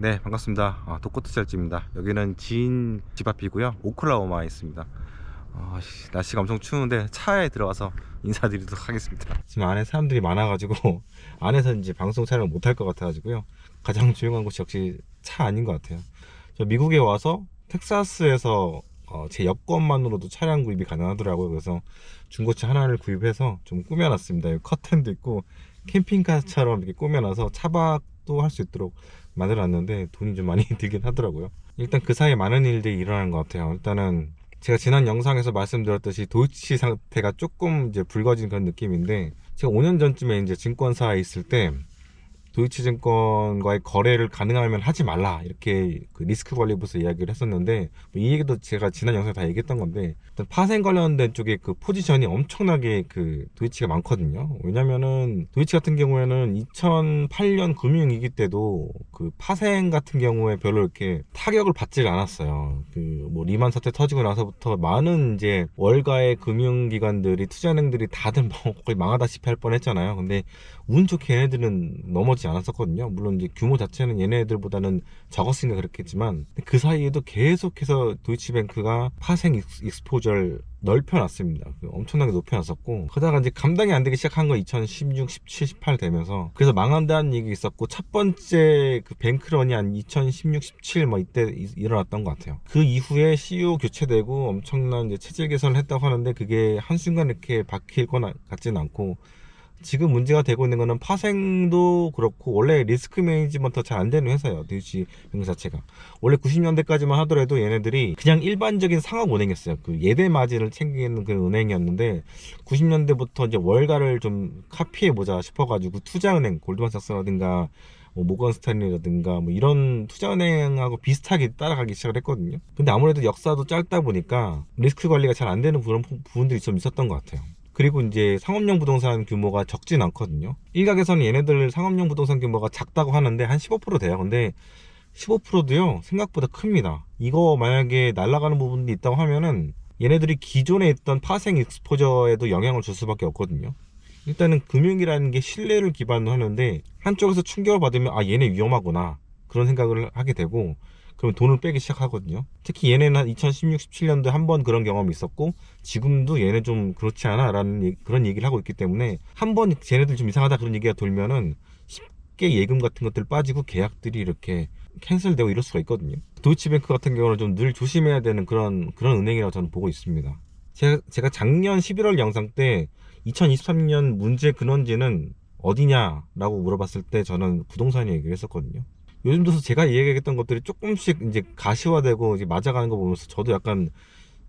네 반갑습니다. 아, 독고트잘집입니다. 여기는 지인 집 앞이고요. 오클라호마에 있습니다. 아, 씨, 날씨가 엄청 추운데 차에 들어와서 인사드리도록 하겠습니다. 지금 안에 사람들이 많아가지고 안에서 이제 방송 촬영을 못할 것 같아가지고요. 가장 조용한 곳이 역시 차 아닌 것 같아요. 저 미국에 와서 텍사스에서 어, 제 여권만으로도 차량 구입이 가능하더라고요. 그래서 중고차 하나를 구입해서 좀 꾸며놨습니다. 커튼도 있고 캠핑카처럼 이렇게 꾸며놔서 차박도 할 수 있도록 만들어놨는데 돈이 좀 많이 들긴 하더라고요. 일단 그 사이에 많은 일들이 일어나는 것 같아요. 일단은 제가 지난 영상에서 말씀드렸듯이 도이치 상태가 조금 이제 붉어진 그런 느낌인데 제가 5년 전쯤에 이제 증권사에 있을 때 도이치증권과의 거래를 가능하면 하지 말라. 이렇게 그 리스크 관리부서 이야기를 했었는데 뭐 이 얘기도 제가 지난 영상에 다 얘기했던 건데 일단 파생 관련된 쪽에 그 포지션이 엄청나게 그 도이치가 많거든요. 왜냐면은 도이치 같은 경우에는 2008년 금융위기 때도 그 파생 같은 경우에 별로 이렇게 타격을 받질 않았어요. 그 뭐 리만 사태 터지고 나서부터 많은 이제 월가의 금융기관들이 투자은행들이 다들 뭐 거의 망하다시피 할 뻔했잖아요. 근데 운 좋게 얘네들은 넘어지지 않았었거든요. 물론 이제 규모 자체는 얘네들보다는 적었으니까 그렇겠지만 그 사이에도 계속해서 도이치뱅크가 파생 익스- 익스포저를 넓혀놨습니다. 그 엄청나게 높여놨었고 그러다가 이제 감당이 안 되기 시작한 거 2016, 17, 18 되면서 그래서 망한다는 얘기 있었고 첫 번째 그 뱅크런이 한 2016, 17 뭐 이때 이- 일어났던 것 같아요. 그 이후에 CEO 교체되고 엄청난 이제 체질 개선을 했다고 하는데 그게 한순간 이렇게 바뀔 건 같지는 않고 지금 문제가 되고 있는 거는 파생도 그렇고 원래 리스크 매니지먼트 잘 안 되는 회사예요. 도이치 뱅크 자체가. 원래 90년대까지만 하더라도 얘네들이 그냥 일반적인 상업 은행이었어요. 그 예대 마진을 챙기는 그런 은행이었는데 90년대부터 이제 월가를 좀 카피해 보자 싶어 가지고 투자은행 골드만삭스라든가 뭐 모건스탠리라든가 뭐 이런 투자은행하고 비슷하게 따라가기 시작을 했거든요. 근데 아무래도 역사도 짧다 보니까 리스크 관리가 잘 안 되는 그런 부- 부분들이 좀 있었던 것 같아요. 그리고 이제 상업용 부동산 규모가 적진 않거든요. 일각에서는 얘네들 상업용 부동산 규모가 작다고 하는데 한 15% 돼요. 근데 15%도요 생각보다 큽니다. 이거 만약에 날아가는 부분이 있다고 하면은 얘네들이 기존에 있던 파생 익스포저에도 영향을 줄 수밖에 없거든요. 일단은 금융이라는 게 신뢰를 기반으로 하는데 한쪽에서 충격을 받으면 아 얘네 위험하구나 그런 생각을 하게 되고 그러면 돈을 빼기 시작하거든요. 특히 얘네는 한 2016, 17년도에 한 번 그런 경험이 있었고 지금도 얘네 좀 그렇지 않아라는 얘기- 그런 얘기를 하고 있기 때문에 한 번 쟤네들 좀 이상하다 그런 얘기가 돌면은 쉽게 예금 같은 것들 빠지고 계약들이 이렇게 캔슬되고 이럴 수가 있거든요. 도이치뱅크 같은 경우는 좀 늘 조심해야 되는 그런 그런 은행이라고 저는 보고 있습니다. 제가, 제가 작년 11월 영상 때 2023년 문제 근원지는 어디냐라고 물어봤을 때 저는 부동산 얘기를 했었거든요. 요즘 들어서 제가 얘기했던 것들이 조금씩 이제 가시화되고 이제 맞아가는 거 보면서 저도 약간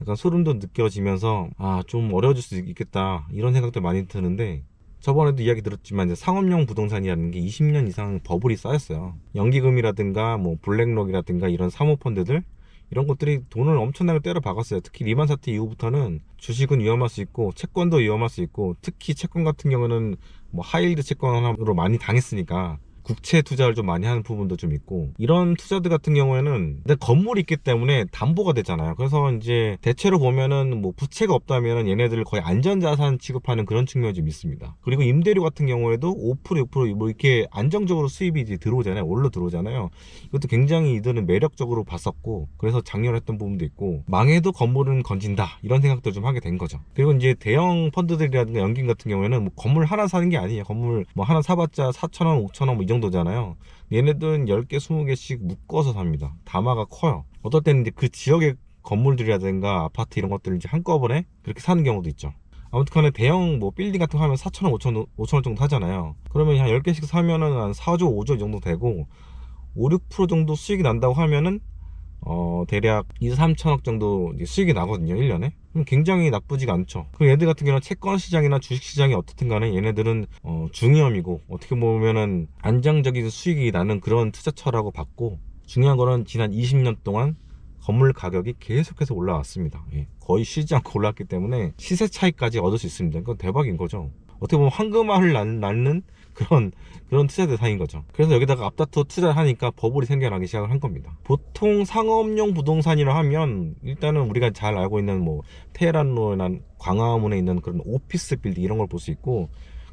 약간 소름도 느껴지면서 아 좀 어려워질 수 있겠다 이런 생각도 많이 드는데 저번에도 이야기 들었지만 이제 상업용 부동산이라는 게 20년 이상 버블이 쌓였어요. 연기금이라든가 뭐 블랙록이라든가 이런 사모펀드들 이런 것들이 돈을 엄청나게 때려 박았어요. 특히 리만 사태 이후부터는 주식은 위험할 수 있고 채권도 위험할 수 있고 특히 채권 같은 경우는 뭐 하이힐드 채권으로 많이 당했으니까 국채 투자를 좀 많이 하는 부분도 좀 있고 이런 투자들 같은 경우에는 내 건물이 있기 때문에 담보가 되잖아요. 그래서 이제 대체로 보면은 뭐 부채가 없다면 얘네들을 거의 안전자산 취급하는 그런 측면이 좀 있습니다. 그리고 임대료 같은 경우에도 5% 6%뭐 이렇게 안정적으로 수입이 이제 들어오잖아요. 올라 들어오잖아요. 이것도 굉장히 이들은 매력적으로 봤었고 그래서 장렬했던 부분도 있고 망해도 건물은 건진다 이런 생각도 좀 하게 된 거죠. 그리고 이제 대형 펀드들이라든가 연긴 같은 경우에는 뭐 건물 하나 사는 게 아니에요. 건물 뭐 하나 사봤자 4천 원, 5천 원 뭐이 정도 잖아요. 얘네들은 10개, 20개씩 묶어서 삽니다. 다마가 커요. 어떨 때는 이제 그 지역의 건물들이라든가 아파트 이런 것들을 이제 한꺼번에 그렇게 사는 경우도 있죠. 아무튼 간에 대형 뭐 빌딩 같은 거 하면 4천원, 5천원, 5천원 정도 하잖아요. 그러면 한 10개씩 사면은 한 4조, 5조 정도 되고 5, 6% 정도 수익이 난다고 하면은 어 대략 2, 3천억 정도 수익이 나거든요 1년에? 그럼 굉장히 나쁘지가 않죠. 그 얘들 같은 경우는 채권 시장이나 주식 시장이 어떻든 간에 얘네들은 어, 중위험이고 어떻게 보면은 안정적인 수익이 나는 그런 투자처라고 봤고 중요한 거는 지난 20년 동안 건물 가격이 계속해서 올라왔습니다. 예, 거의 쉬지 않고 올랐기 때문에 시세 차이까지 얻을 수 있습니다. 그건 대박인 거죠. 어떻게 보면 황금알을 낳- 낳는 그런 그런 투자 대상인 거죠. 그래서 여기다가 앞다투어 투자를 하니까 버블이 생겨나기 시작을 한 겁니다. 보통 상업용 부동산이라 하면 일단은 우리가 잘 알고 있는 뭐 테헤란로나 광화문에 있는 그런 오피스 빌딩 이런 걸 볼 수 있고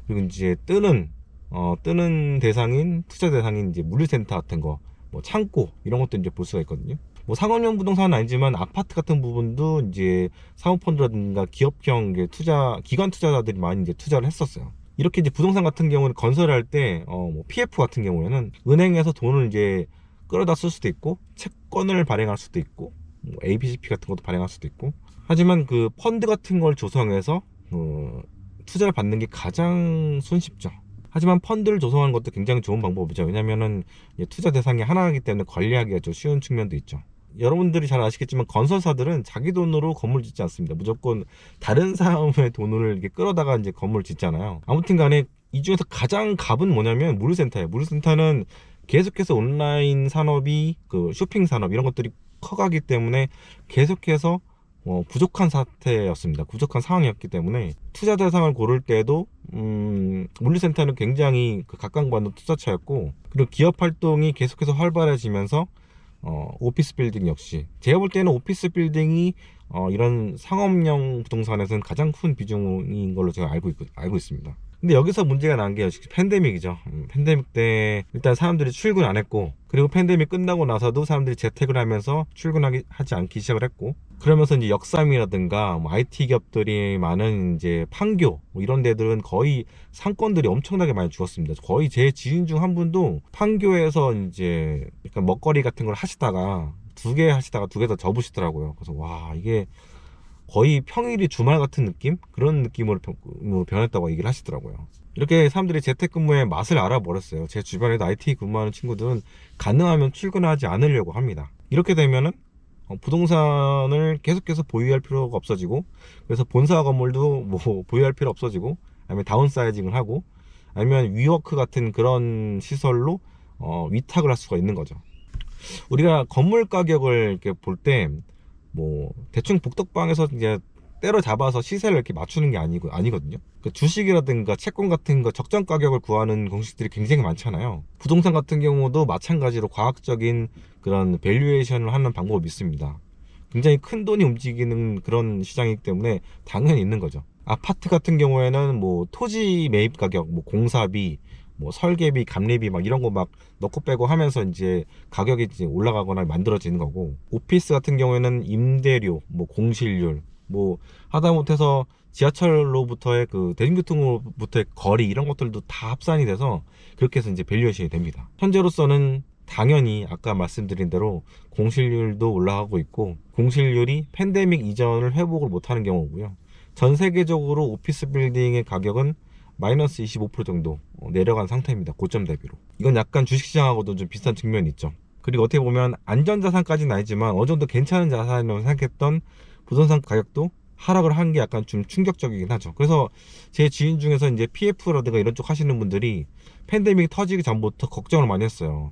그리고 이제 뜨는 어 뜨는 대상인 투자 대상인 이제 물류센터 같은 거 뭐 창고 이런 것도 이제 볼 수가 있거든요. 뭐 상업용 부동산은 아니지만 아파트 같은 부분도 이제 사모펀드라든가 기업형 투자 기관 투자자들이 많이 이제 투자를 했었어요. 이렇게 이제 부동산 같은 경우는 건설할 때, 어, 뭐 PF 같은 경우에는 은행에서 돈을 이제 끌어다 쓸 수도 있고, 채권을 발행할 수도 있고, 뭐 ABCP 같은 것도 발행할 수도 있고. 하지만 그 펀드 같은 걸 조성해서, 어, 투자를 받는 게 가장 손쉽죠. 하지만 펀드를 조성하는 것도 굉장히 좋은 방법이죠. 왜냐면은 투자 대상이 하나이기 때문에 관리하기가 좀 쉬운 측면도 있죠. 여러분들이 잘 아시겠지만 건설사들은 자기 돈으로 건물 짓지 않습니다. 무조건 다른 사람의 돈을 이렇게 끌어다가 이제 건물 짓잖아요. 아무튼 간에 이 중에서 가장 갑은 뭐냐면 물류센터예요. 물류센터는 계속해서 온라인 산업이 그 쇼핑 산업 이런 것들이 커가기 때문에 계속해서 어, 부족한 사태였습니다. 부족한 상황이었기 때문에 투자 대상을 고를 때도 음, 물류센터는 굉장히 그 각광받는 투자처였고 그리고 기업 활동이 계속해서 활발해지면서 어, 오피스 빌딩 역시 제가 볼 때는 오피스 빌딩이 어, 이런 상업용 부동산에서는 가장 큰 비중인 걸로 제가 알고, 있, 알고 있습니다. 근데 여기서 문제가 난 게 팬데믹이죠. 음, 팬데믹 때 일단 사람들이 출근 안 했고 그리고 팬데믹 끝나고 나서도 사람들이 재택을 하면서 출근하기 하지 않기 시작을 했고 그러면서 이제 역삼이라든가 뭐 IT 기업들이 많은 이제 판교 뭐 이런 데들은 거의 상권들이 엄청나게 많이 죽었습니다. 거의 제 지인 중 한 분도 판교에서 이제 약간 먹거리 같은 걸 하시다가 두 개 하시다가 두 개 다 접으시더라고요. 그래서 와 이게 거의 평일이 주말 같은 느낌 그런 느낌으로 변- 으로 변했다고 얘기를 하시더라고요. 이렇게 사람들이 재택근무의 맛을 알아버렸어요. 제 주변에도 IT 근무하는 친구들은 가능하면 출근하지 않으려고 합니다. 이렇게 되면은 어, 부동산을 계속해서 보유할 필요가 없어지고 그래서 본사 건물도 뭐 보유할 필요 없어지고 아니면 다운사이징을 하고 아니면 위워크 같은 그런 시설로 어, 위탁을 할 수가 있는 거죠. 우리가 건물 가격을 이렇게 볼때 뭐 대충 복덕방에서 이제 때려 잡아서 시세를 이렇게 맞추는 게 아니고 아니거든요. 그 주식이라든가 채권 같은 거 적정 가격을 구하는 공식들이 굉장히 많잖아요. 부동산 같은 경우도 마찬가지로 과학적인 그런 밸류에이션을 하는 방법이 있습니다. 굉장히 큰 돈이 움직이는 그런 시장이기 때문에 당연히 있는 거죠. 아파트 같은 경우에는 뭐 토지 매입 가격, 뭐 공사비, 뭐 설계비, 감리비 막 이런 거 막 넣고 빼고 하면서 이제 가격이 이제 올라가거나 만들어지는 거고 오피스 같은 경우에는 임대료, 뭐 공실률, 뭐 하다못해서 지하철로부터의 그 대중교통으로부터의 거리 이런 것들도 다 합산이 돼서 그렇게 해서 이제 밸류에이션이 됩니다. 현재로서는 당연히 아까 말씀드린 대로 공실률도 올라가고 있고 공실률이 팬데믹 이전을 회복을 못하는 경우고요. 전 세계적으로 오피스 빌딩의 가격은 마이너스 25% 정도 어, 내려간 상태입니다. 고점 대비로. 이건 약간 주식시장하고도 좀 비슷한 측면이 있죠. 그리고 어떻게 보면 안전자산까지는 아니지만 어느 정도 괜찮은 자산이라고 생각했던 부동산 가격도 하락을 한 게 약간 좀 충격적이긴 하죠. 그래서 제 지인 중에서 이제 PF라든가 이런 쪽 하시는 분들이 팬데믹 터지기 전부터 걱정을 많이 했어요.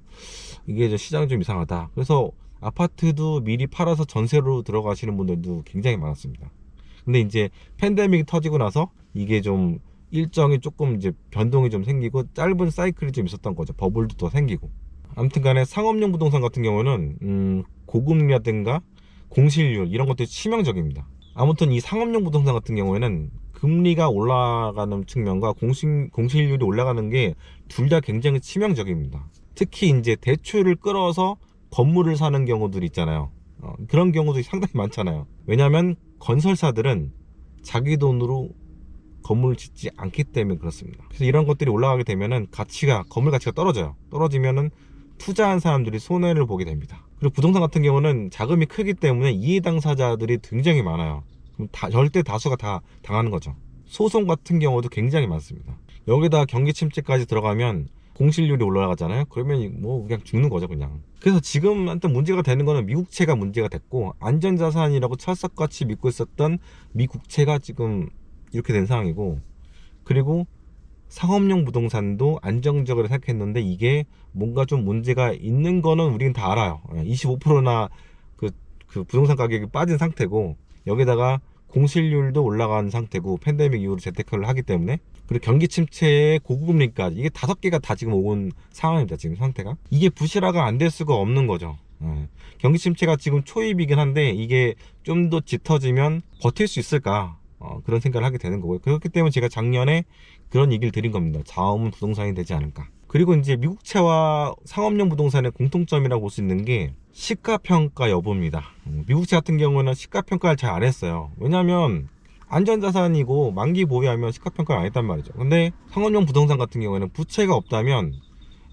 이게 이제 시장이 좀 이상하다. 그래서 아파트도 미리 팔아서 전세로 들어가시는 분들도 굉장히 많았습니다. 근데 이제 팬데믹이 터지고 나서 이게 좀 일정이 조금 이제 변동이 좀 생기고 짧은 사이클이 좀 있었던 거죠. 버블도 더 생기고. 아무튼 간에 상업용 부동산 같은 경우는 음, 고금리라든가 공실률 이런 것들이 치명적입니다. 아무튼 이 상업용 부동산 같은 경우에는 금리가 올라가는 측면과 공실, 공실률이 올라가는 게 둘 다 굉장히 치명적입니다. 특히 이제 대출을 끌어서 건물을 사는 경우들이 있잖아요. 어, 그런 경우도 상당히 많잖아요. 왜냐하면 건설사들은 자기 돈으로 건물을 짓지 않기 때문에 그렇습니다. 그래서 이런 것들이 올라가게 되면은 가치가 건물 가치가 떨어져요. 떨어지면은 투자한 사람들이 손해를 보게 됩니다. 그리고 부동산 같은 경우는 자금이 크기 때문에 이해 당사자들이 굉장히 많아요. 그럼 다, 절대 다수가 다 당하는 거죠. 소송 같은 경우도 굉장히 많습니다. 여기다 경기 침체까지 들어가면 공실률이 올라가잖아요. 그러면 뭐 그냥 죽는 거죠, 그냥. 그래서 지금 한테 문제가 되는 거는 미국채가 문제가 됐고 안전자산이라고 철석같이 믿고 있었던 미국채가 지금 이렇게 된 상황이고 그리고 상업용 부동산도 안정적으로 생각했는데 이게 뭔가 좀 문제가 있는 거는 우리는 다 알아요. 25%나 그, 그 부동산 가격이 빠진 상태고 여기다가 공실률도 올라간 상태고 팬데믹 이후로 재테크를 하기 때문에 그리고 경기 침체에 고금리까지 이게 다섯 개가 다 지금 온 상황입니다. 지금 상태가 이게 부실화가 안 될 수가 없는 거죠. 예. 경기 침체가 지금 초입이긴 한데 이게 좀 더 짙어지면 버틸 수 있을까 어, 그런 생각을 하게 되는 거고요. 그렇기 때문에 제가 작년에 그런 얘기를 드린 겁니다. 자음은 부동산이 되지 않을까. 그리고 이제 미국채와 상업용 부동산의 공통점이라고 볼 수 있는 게 시가평가 여부입니다. 음, 미국채 같은 경우는 시가평가를 잘 안 했어요. 왜냐하면 안전자산이고 만기 보유하면 시가평가를 안 했단 말이죠. 근데 상업용 부동산 같은 경우에는 부채가 없다면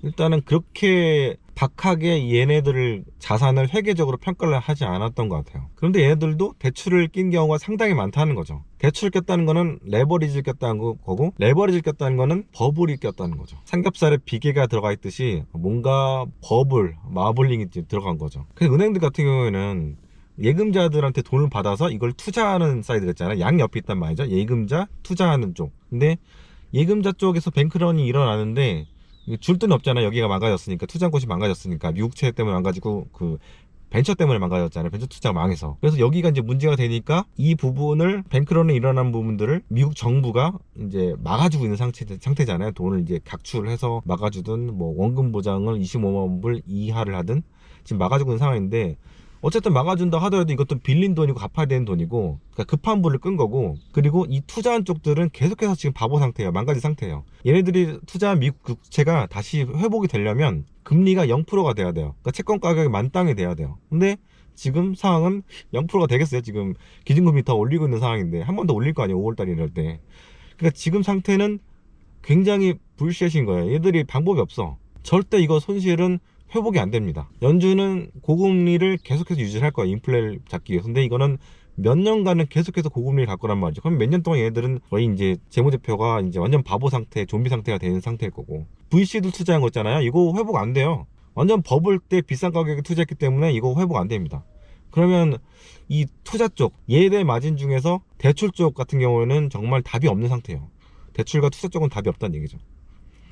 일단은 그렇게 박하게 얘네들을 자산을 회계적으로 평가를 하지 않았던 것 같아요. 그런데 얘네들도 대출을 낀 경우가 상당히 많다는 거죠. 대출을 꼈다는 거는 레버리지를 꼈다는 거- 거고 레버리지를 꼈다는 거는 버블이 꼈다는 거죠. 삼겹살에 비계가 들어가 있듯이 뭔가 버블, 마블링이 들어간 거죠. 그래서 은행들 같은 경우에는 예금자들한테 돈을 받아서 이걸 투자하는 사이드 있잖아요. 양 옆에 있단 말이죠. 예금자, 투자하는 쪽. 근데 예금자 쪽에서 뱅크런이 일어나는데 줄 돈이 없잖아요. 여기가 망가졌으니까 투자한 곳이 망가졌으니까 미국 채 때문에 망가지고 그 벤처 때문에 망가졌잖아요. 벤처 투자가 망해서. 그래서 여기가 이제 문제가 되니까 이 부분을 뱅크런에 일어난 부분들을 미국 정부가 이제 막아주고 있는 상태, 상태잖아요. 돈을 이제 각출해서 막아주든 뭐 원금 보장을 25만 불 이하를 하든 지금 막아주고 있는 상황인데 어쨌든 막아준다 하더라도 이것도 빌린 돈이고 갚아야 되는 돈이고 그러니까 급한 불을 끈 거고 그리고 이 투자한 쪽들은 계속해서 지금 바보 상태예요. 망가진 상태예요. 얘네들이 투자한 미국 국채가 다시 회복이 되려면 금리가 0%가 돼야 돼요. 그러니까 채권 가격이 만땅이 돼야 돼요. 근데 지금 상황은 0%가 되겠어요? 지금 기준금리 더 올리고 있는 상황인데 한 번 더 올릴 거 아니에요? 5월달에 이럴 때. 그러니까 지금 상태는 굉장히 불시신 거예요. 얘들이 방법이 없어. 절대 이거 손실은 회복이 안 됩니다. 연준은 고금리를 계속해서 유지할 거야. 인플레를 잡기 위해서. 근데 이거는 몇 년간은 계속해서 고금리를 갈 거란 말이죠. 그럼 몇 년 동안 얘들은 거의 이제 재무제표가 이제 완전 바보 상태, 좀비 상태가 되는 상태일 거고. VC도 투자한 거 있잖아요. 이거 회복 안 돼요. 완전 버블 때 비싼 가격에 투자했기 때문에 이거 회복 안 됩니다. 그러면 이 투자 쪽, 예대 마진 중에서 대출 쪽 같은 경우에는 정말 답이 없는 상태예요. 대출과 투자 쪽은 답이 없다는 얘기죠.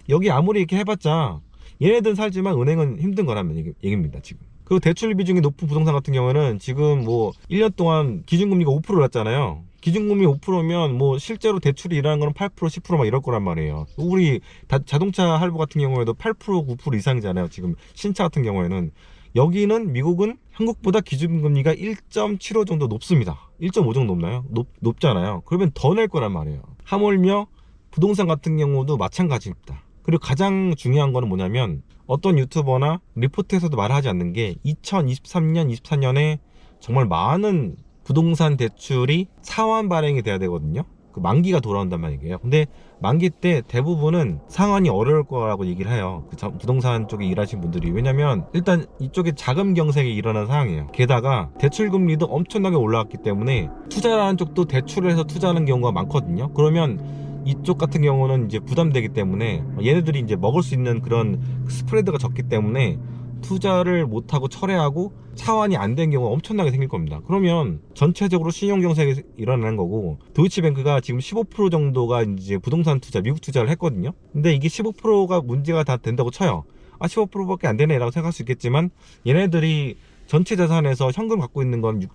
여기 아무리 이렇게 해봤자 얘네들은 살지만 은행은 힘든 거라는 얘기, 얘기입니다 지금. 그리고 대출 비중이 높은 부동산 같은 경우에는 지금 뭐 1년 동안 기준금리가 5% 올랐잖아요. 기준금리 5%면 뭐 실제로 대출이 일하는 거는 8% 10%막 이럴 거란 말이에요. 우리 다- 자동차 할부 같은 경우에도 8% 9% 이상이잖아요 지금 신차 같은 경우에는. 여기는 미국은 한국보다 기준금리가 1.75 정도 높습니다. 1.5 정도 높나요? 높, 높잖아요. 그러면 더 낼 거란 말이에요. 하물며 부동산 같은 경우도 마찬가지입니다 그리고 가장 중요한 거는 뭐냐면 어떤 유튜버나 리포트에서도 말하지 않는 게 2023년, 24년에 정말 많은 부동산 대출이 상환 발행이 돼야 되거든요. 그 만기가 돌아온단 말이에요. 근데 만기 때 대부분은 상환이 어려울 거라고 얘기를 해요. 그 자- 부동산 쪽에 일하신 분들이. 왜냐면 일단 이쪽에 자금 경색이 일어난 상황이에요. 게다가 대출 금리도 엄청나게 올라왔기 때문에 투자하는 쪽도 대출을 해서 투자하는 경우가 많거든요. 그러면 이쪽 같은 경우는 이제 부담되기 때문에 얘네들이 이제 먹을 수 있는 그런 스프레드가 적기 때문에 투자를 못하고 철회하고 차환이 안 된 경우가 엄청나게 생길 겁니다. 그러면 전체적으로 신용 경색이 일어나는 거고 도이치뱅크가 지금 15% 정도가 이제 부동산 투자, 미국 투자를 했거든요. 근데 이게 15%가 문제가 다 된다고 쳐요. 아 15%밖에 안 되네 라고 생각할 수 있겠지만 얘네들이 전체 자산에서 현금 갖고 있는 건 6%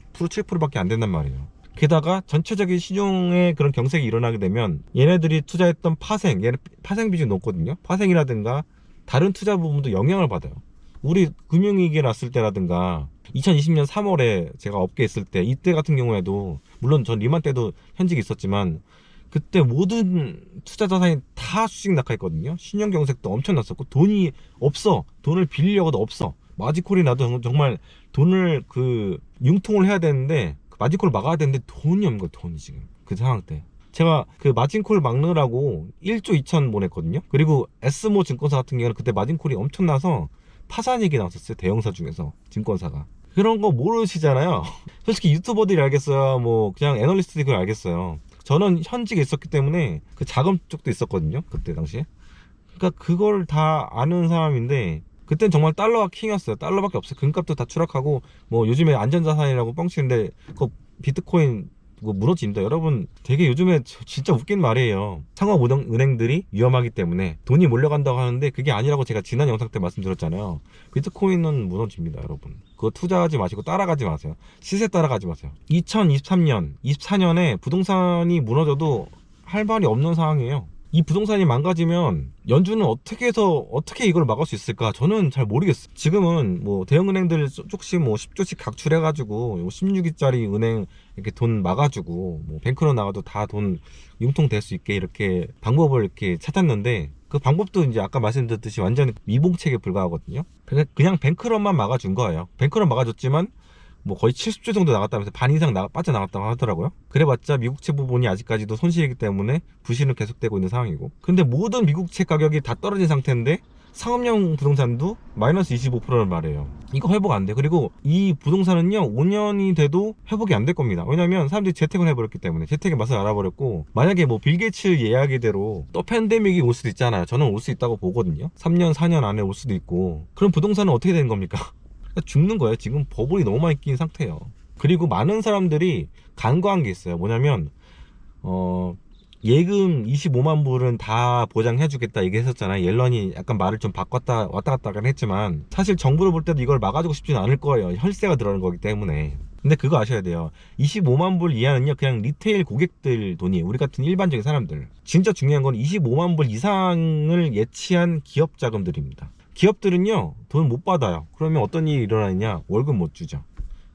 7%밖에 안 된단 말이에요. 게다가 전체적인 신용의 그런 경색이 일어나게 되면 얘네들이 투자했던 파생, 얘네 파생 비중이 높거든요. 파생이라든가 다른 투자 부분도 영향을 받아요. 우리 금융위기 났을 때라든가 2020년 3월에 제가 업계에 있을 때 이때 같은 경우에도 물론 전 리만 때도 현직이 있었지만 그때 모든 투자 자산이 다 수직 낙하했거든요. 신용 경색도 엄청 났었고 돈이 없어. 돈을 빌리려고도 없어. 마지콜이 나도 정- 정말 돈을 그 융통을 해야 되는데 그 마진콜을 막아야 되는데 돈이 없는 거야 돈이 지금. 그 상황 때. 제가 그 마진콜 막느라고 1조 2천 보냈거든요. 그리고 에스모 증권사 같은 경우는 그때 마진콜이 엄청나서 파산 얘기 나왔었어요 대형사 중에서 증권사가. 그런 거 모르시잖아요. 솔직히 유튜버들이 알겠어요. 뭐 그냥 애널리스트들이 그걸 알겠어요. 저는 현직에 있었기 때문에 그 자금 쪽도 있었거든요 그때 당시에. 그러니까 그걸 다 아는 사람인데 그땐 정말 달러가 킹이었어요. 달러밖에 없어요. 금값도 다 추락하고 뭐 요즘에 안전자산이라고 뻥치는데 그 비트코인 그거 무너집니다. 여러분 되게 요즘에 저- 진짜 웃긴 말이에요. 상업 은행- 은행들이 위험하기 때문에 돈이 몰려간다고 하는데 그게 아니라고 제가 지난 영상 때 말씀드렸잖아요. 비트코인은 무너집니다, 여러분. 그거 투자하지 마시고 따라가지 마세요. 시세 따라가지 마세요. 2023년, 24년에 부동산이 무너져도 할 말이 없는 상황이에요. 이 부동산이 망가지면 연준은 어떻게 해서 어떻게 이걸 막을 수 있을까? 저는 잘 모르겠어요. 지금은 뭐 대형은행들 쪽씩 뭐 10조씩 각출해가지고 16위짜리 은행 이렇게 돈 막아주고 뭐 뱅크로 나가도 다 돈 융통될 수 있게 이렇게 방법을 이렇게 찾았는데 그 방법도 이제 아까 말씀드렸듯이 완전 미봉책에 불과하거든요. 그냥 뱅크런만 막아준 거예요. 뱅크런 막아줬지만 뭐 거의 70조 정도 나갔다면서 반 이상 나, 빠져나갔다고 하더라고요. 그래봤자 미국채 부분이 아직까지도 손실이기 때문에 부실은 계속되고 있는 상황이고. 근데 모든 미국채 가격이 다 떨어진 상태인데 상업용 부동산도 마이너스 25%를 말해요. 이거 회복 안 돼. 그리고 이 부동산은요, 5년이 돼도 회복이 안 될 겁니다. 왜냐면 사람들이 재택을 해버렸기 때문에 재택의 맛을 알아버렸고, 만약에 뭐 빌 게이츠 이야기대로 또 팬데믹이 올 수도 있잖아요. 저는 올 수 있다고 보거든요. 3년, 4년 안에 올 수도 있고. 그럼 부동산은 어떻게 되는 겁니까? 그러니까 죽는 거예요. 지금 버블이 너무 많이 낀 상태예요. 그리고 많은 사람들이 간과한 게 있어요. 뭐냐면, 어, 예금 25만 불은 다 보장해 주겠다 얘기했었잖아요. 옐런이 약간 말을 좀 바꿨다 왔다 갔다 하긴 했지만 사실 정부를 볼 때도 이걸 막아주고 싶지는 않을 거예요. 혈세가 들어가는 거기 때문에. 근데 그거 아셔야 돼요. 25만 불 이하는요, 그냥 리테일 고객들 돈이에요. 우리 같은 일반적인 사람들. 진짜 중요한 건 25만 불 이상을 예치한 기업 자금들입니다. 기업들은요, 돈 못 받아요. 그러면 어떤 일이 일어나느냐? 월급 못 주죠.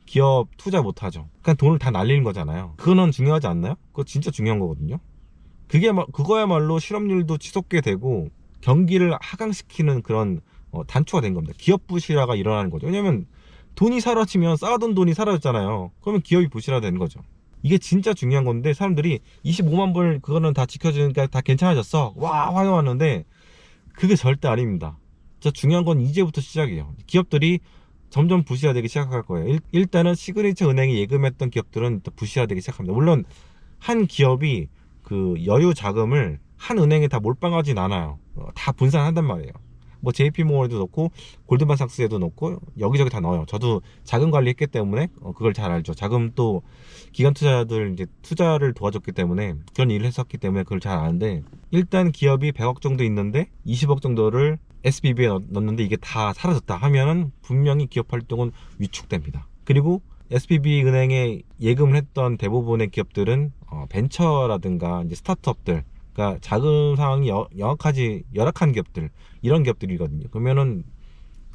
기업 투자 못 하죠. 그냥 돈을 다 날리는 거잖아요. 그거는 중요하지 않나요? 그거 진짜 중요한 거거든요. 그게 마- 그거야말로 실업률도 치솟게 되고 경기를 하강시키는 그런 어, 단초가 된 겁니다. 기업 부실화가 일어나는 거죠. 왜냐면 돈이 사라지면 쌓아둔 돈이 사라졌잖아요. 그러면 기업이 부실화 되는 거죠. 이게 진짜 중요한 건데 사람들이 25만 불 그거는 다 지켜주니까 다 괜찮아졌어. 와 환영하는데 그게 절대 아닙니다. 진짜 중요한 건 이제부터 시작이에요. 기업들이 점점 부실화되기 시작할 거예요. 일, 단은 시그니처 은행이 예금했던 기업들은 또 부실화되기 시작합니다. 물론 한 기업이 그 여유 자금을 한 은행에 다 몰빵하진 않아요. 어, 다 분산한단 말이에요. 뭐 JP 모건에도 넣고 골드만삭스에도 넣고 여기저기 다 넣어요. 저도 자금 관리했기 때문에 어, 그걸 잘 알죠. 자금 또 기관 투자들 이제 투자를 도와줬기 때문에 그런 일을 했었기 때문에 그걸 잘 아는데 일단 기업이 100억 정도 있는데 20억 정도를 SBB에 넣었는데 이게 다 사라졌다 하면은 분명히 기업 활동은 위축됩니다. 그리고 SBB 은행에 예금을 했던 대부분의 기업들은 어, 벤처라든가 이제 스타트업들, 그러니까 자금 상황이 여- 영악하지 열악한 기업들 이런 기업들이거든요. 그러면은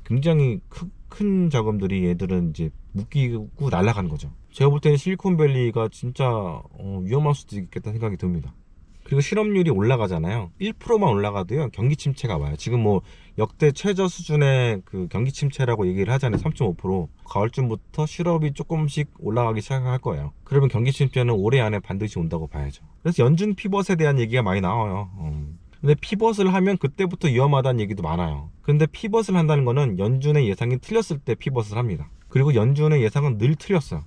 굉장히 크, 큰 자금들이 얘들은 이제 묶이고 날아가는 거죠. 제가 볼 때는 실리콘밸리가 진짜 어, 위험할 수도 있겠다는 생각이 듭니다. 그리고 실업률이 올라가잖아요. 1%만 올라가도요 경기 침체가 와요. 지금 뭐 역대 최저 수준의 그 경기 침체라고 얘기를 하잖아요. 3.5% 가을쯤부터 실업이 조금씩 올라가기 시작할 거예요. 그러면 경기 침체는 올해 안에 반드시 온다고 봐야죠. 그래서 연준 피벗에 대한 얘기가 많이 나와요. 음. 근데 피벗을 하면 그때부터 위험하다는 얘기도 많아요. 근데 피벗을 한다는 거는 연준의 예상이 틀렸을 때 피벗을 합니다. 그리고 연준의 예상은 늘 틀렸어요.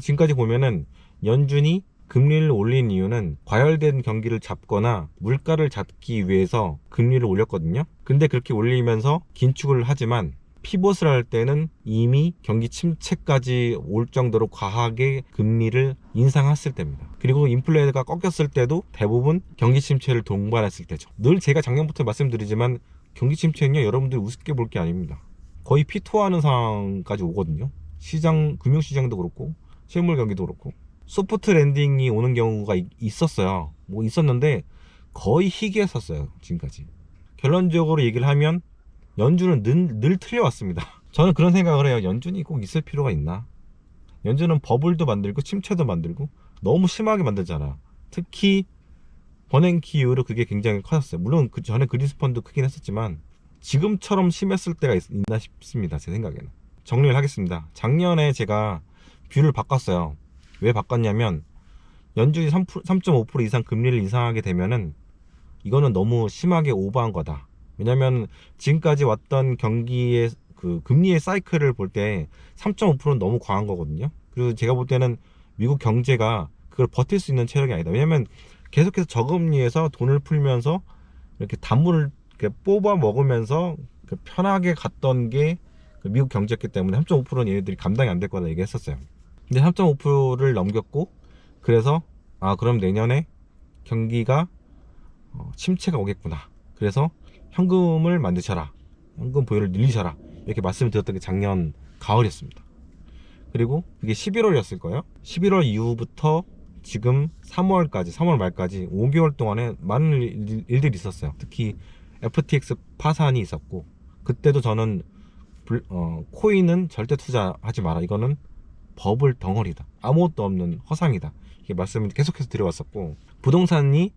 지금까지 보면은 연준이 금리를 올린 이유는 과열된 경기를 잡거나 물가를 잡기 위해서 금리를 올렸거든요. 근데 그렇게 올리면서 긴축을 하지만 피벗을 할 때는 이미 경기 침체까지 올 정도로 과하게 금리를 인상했을 때입니다. 그리고 인플레가 꺾였을 때도 대부분 경기 침체를 동반했을 때죠. 늘 제가 작년부터 말씀드리지만 경기 침체는요 여러분들이 우습게 볼 게 아닙니다. 거의 피토하는 상황까지 오거든요. 시장 금융시장도 그렇고 실물 경기도 그렇고 소프트 랜딩이 오는 경우가 이- 있었어요. 뭐 있었는데 거의 희귀했었어요. 지금까지. 결론적으로 얘기를 하면 연준은 늘, 늘 틀려왔습니다. 저는 그런 생각을 해요. 연준이 꼭 있을 필요가 있나? 연준은 버블도 만들고 침체도 만들고 너무 심하게 만들잖아. 특히 버냉키 이후로 그게 굉장히 커졌어요. 물론 그 전에 그리스펀도 크긴 했었지만 지금처럼 심했을 때가 있, 나 싶습니다. 제 생각에는. 정리를 하겠습니다. 작년에 제가 뷰를 바꿨어요. 왜 바꿨냐면 연준이 3, 3.5% 이상 금리를 인상하게 되면은 이거는 너무 심하게 오버한 거다. 왜냐면 지금까지 왔던 경기의 그 금리의 사이클을 볼 때 3.5%는 너무 과한 거거든요. 그리고 제가 볼 때는 미국 경제가 그걸 버틸 수 있는 체력이 아니다. 왜냐면 계속해서 저금리에서 돈을 풀면서 이렇게 단물을 이렇게 뽑아 먹으면서 그 편하게 갔던 게그 미국 경제였기 때문에 3.5%는 얘네들이 감당이 안 될 거다 얘기했었어요. 근데 3.5%를 넘겼고 그래서 아 그럼 내년에 경기가 어, 침체가 오겠구나. 그래서 현금을 만드셔라. 현금 보유를 늘리셔라. 이렇게 말씀을 드렸던 게 작년 가을이었습니다. 그리고 그게 11월이었을 거예요. 11월 이후부터 지금 3월까지 3월 말까지 5개월 동안에 많은 일- 일들이 있었어요. 특히 FTX 파산이 있었고 그때도 저는 불- 어, 코인은 절대 투자하지 마라. 이거는 버블 덩어리다. 아무것도 없는 허상이다. 이게 말씀을 계속해서 드려왔었고 부동산이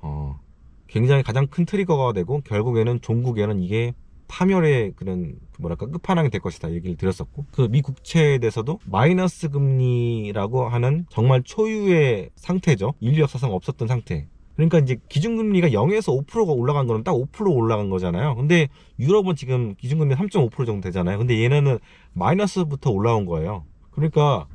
어, 굉장히 가장 큰 트리거가 되고 결국에는 종국에는 이게 파멸의 그런 그 뭐랄까 끝판왕이 될 것이다. 얘기를 드렸었고 그 미 국채에 대해서도 마이너스 금리라고 하는 정말 초유의 상태죠. 인류 역사상 없었던 상태. 그러니까 이제 기준금리가 0에서 5%가 올라간 거는 딱 5% 올라간 거잖아요. 근데 유럽은 지금 기준금리 3.5% 정도 되잖아요. 근데 얘네는 마이너스부터 올라온 거예요 그러니까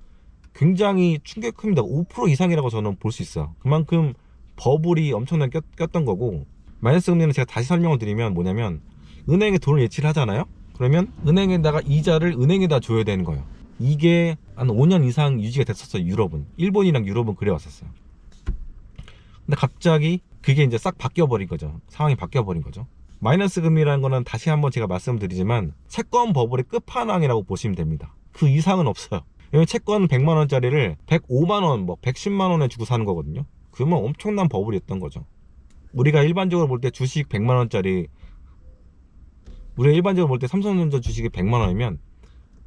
굉장히 충격이 큽니다. 5% 이상이라고 저는 볼 수 있어요. 그만큼 버블이 엄청나게 꼈, 꼈던 거고 마이너스 금리는 제가 다시 설명을 드리면 뭐냐면 은행에 돈을 예치를 하잖아요? 그러면 은행에다가 이자를 은행에다 줘야 되는 거예요. 이게 한 5년 이상 유지가 됐었어요 유럽은. 일본이랑 유럽은 그래 왔었어요. 근데 갑자기 그게 이제 싹 바뀌어 버린 거죠. 상황이 바뀌어 버린 거죠. 마이너스 금리라는 거는 다시 한번 제가 말씀드리지만 채권 버블의 끝판왕이라고 보시면 됩니다. 그 이상은 없어요 채권 100만 원짜리를 105만 원, 뭐 110만 원에 주고 사는 거거든요 그러면 엄청난 버블이었던 거죠 우리가 일반적으로 볼 때 주식 100만 원짜리 우리가 일반적으로 볼 때 삼성전자 주식이 100만 원이면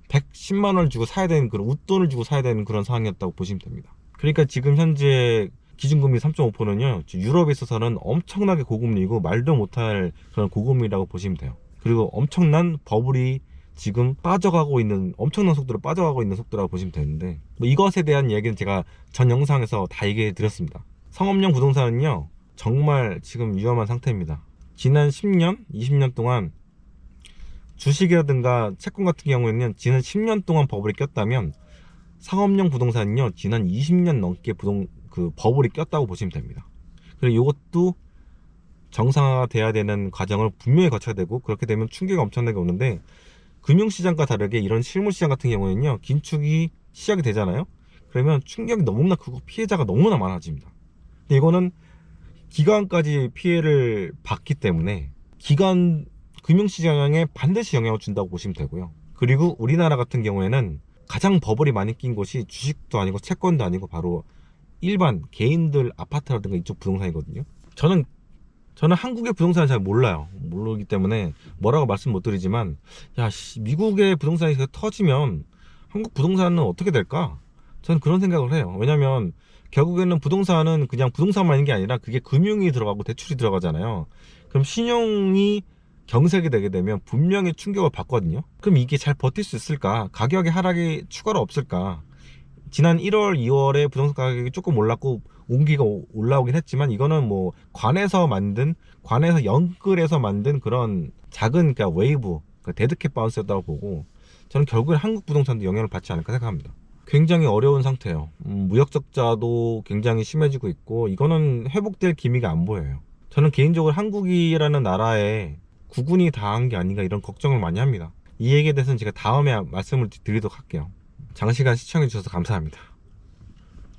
110만 원을 주고 사야 되는 그런 웃돈을 주고 사야 되는 그런 상황이었다고 보시면 됩니다. 그러니까 지금 현재 기준금리 3.5%는요 유럽에 있어서는 엄청나게 고금리고 말도 못할 그런 고금리라고 보시면 돼요. 그리고 엄청난 버블이 지금 빠져가고 있는 엄청난 속도로 빠져가고 있는 속도라고 보시면 되는데 뭐 이것에 대한 얘기는 제가 전 영상에서 다 얘기해 드렸습니다. 상업용 부동산은요 정말 지금 위험한 상태입니다. 지난 10년, 20년 동안 주식이라든가 채권 같은 경우에는 지난 10년 동안 버블이 꼈다면 상업용 부동산은요 지난 20년 넘게 부동 그 버블이 꼈다고 보시면 됩니다. 그리고 이것도 정상화가 돼야 되는 과정을 분명히 거쳐야 되고 그렇게 되면 충격이 엄청나게 오는데 금융시장과 다르게 이런 실물시장 같은 경우에는요 긴축이 시작이 되잖아요. 그러면 충격이 너무나 크고 피해자가 너무나 많아집니다. 근데 이거는 기관까지 피해를 받기 때문에 기관 금융시장에 반드시 영향을 준다고 보시면 되고요. 그리고 우리나라 같은 경우에는 가장 버블이 많이 낀 곳이 주식도 아니고 채권도 아니고 바로 일반 개인들 아파트라든가 이쪽 부동산이거든요. 저는 저는 한국의 부동산을 잘 몰라요. 모르기 때문에 뭐라고 말씀 못 드리지만 야 씨, 미국의 부동산이 터지면 한국 부동산은 어떻게 될까? 저는 그런 생각을 해요. 왜냐면 결국에는 부동산은 그냥 부동산만 있는 게 아니라 그게 금융이 들어가고 대출이 들어가잖아요. 그럼 신용이 경색이 되게 되면 분명히 충격을 받거든요. 그럼 이게 잘 버틸 수 있을까? 가격의 하락이 추가로 없을까? 지난 1월, 2월에 부동산 가격이 조금 올랐고 온기가 오- 올라오긴 했지만 이거는 뭐 관에서 만든 관에서 연끌해서 만든 그런 작은 그러니까 웨이브 그 데드캣 바운스였다고 보고 저는 결국엔 한국 부동산도 영향을 받지 않을까 생각합니다. 굉장히 어려운 상태예요. 음, 무역 적자도 굉장히 심해지고 있고 이거는 회복될 기미가 안 보여요. 저는 개인적으로 한국이라는 나라에 구군이 당한 게 아닌가 이런 걱정을 많이 합니다. 이 얘기에 대해서는 제가 다음에 말씀을 드리도록 할게요. 장시간 시청해 주셔서 감사합니다.